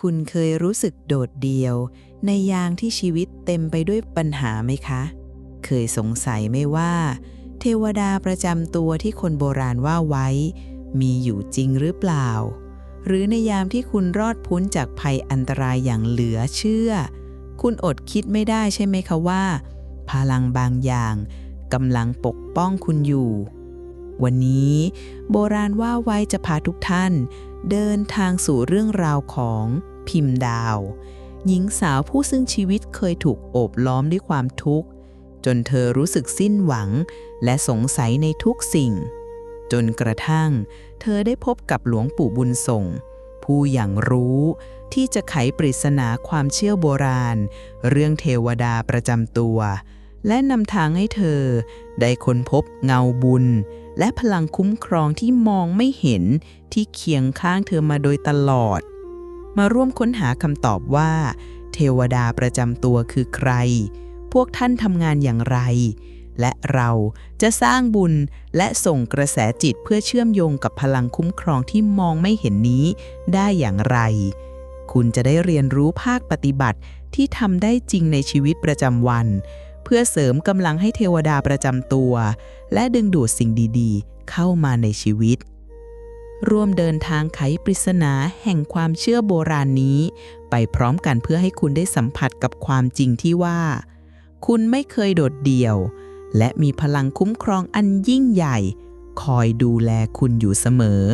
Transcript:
คุณเคยรู้สึกโดดเดี่ยว ในยามที่ชีวิตเต็มไปด้วยปัญหาไหมคะ เคยสงสัยไหมว่า เทวดาประจำตัวที่คนโบราณว่าไว้ มีอยู่จริงหรือเปล่า หรือในยามที่คุณรอดพ้นจากภัยอันตรายอย่างเหลือเชื่อ คุณอดคิดไม่ได้ใช่ไหมคะว่า พลังบางอย่างกำลังปกป้องคุณอยู่ วันนี้ โบราณว่าไว้จะพาทุกท่าน เดินทางสู่เรื่องราวของพิมพ์ดาว หญิงสาวผู้ซึ่งชีวิตเคยถูกโอบล้อมด้วยความทุกข์ จนเธอรู้สึกสิ้นหวัง และสงสัยในทุกสิ่ง จนกระทั่ง เธอได้พบกับหลวงปู่บุญส่ง ผู้อย่างรู้ที่จะไขปริศนาความเชื่อโบราณ เรื่องเทวดาประจำตัว และนำทางให้เธอ ได้ค้นพบเงาบุญ และพลังคุ้มครองที่มองไม่เห็นที่เคียงข้างเธอมาโดยตลอด มาร่วมค้นหาคำตอบว่า เทวดาประจำตัวคือใคร พวกท่านทำงานอย่างไร และเราจะสร้างบุญและส่งกระแสจิตเพื่อเชื่อมโยงกับพลังคุ้มครองที่มองไม่เห็นนี้ได้อย่างไร คุณจะได้เรียนรู้ภาคปฏิบัติที่ทำได้จริงในชีวิตประจำวัน พื่อเสริมกำลังให้เทวดาประจำตัว และดึงดูดสิ่งดีๆ เข้ามาในชีวิต ร่วมเดินทางไขปริศนาแห่งความเชื่อโบราณนี้ ไปพร้อมกันเพื่อให้คุณได้สัมผัสกับความจริงที่ว่า คุณไม่เคยโดดเดี่ยว และมีพลังคุ้มครองอันยิ่งใหญ่ คอยดูแลคุณอยู่เสมอ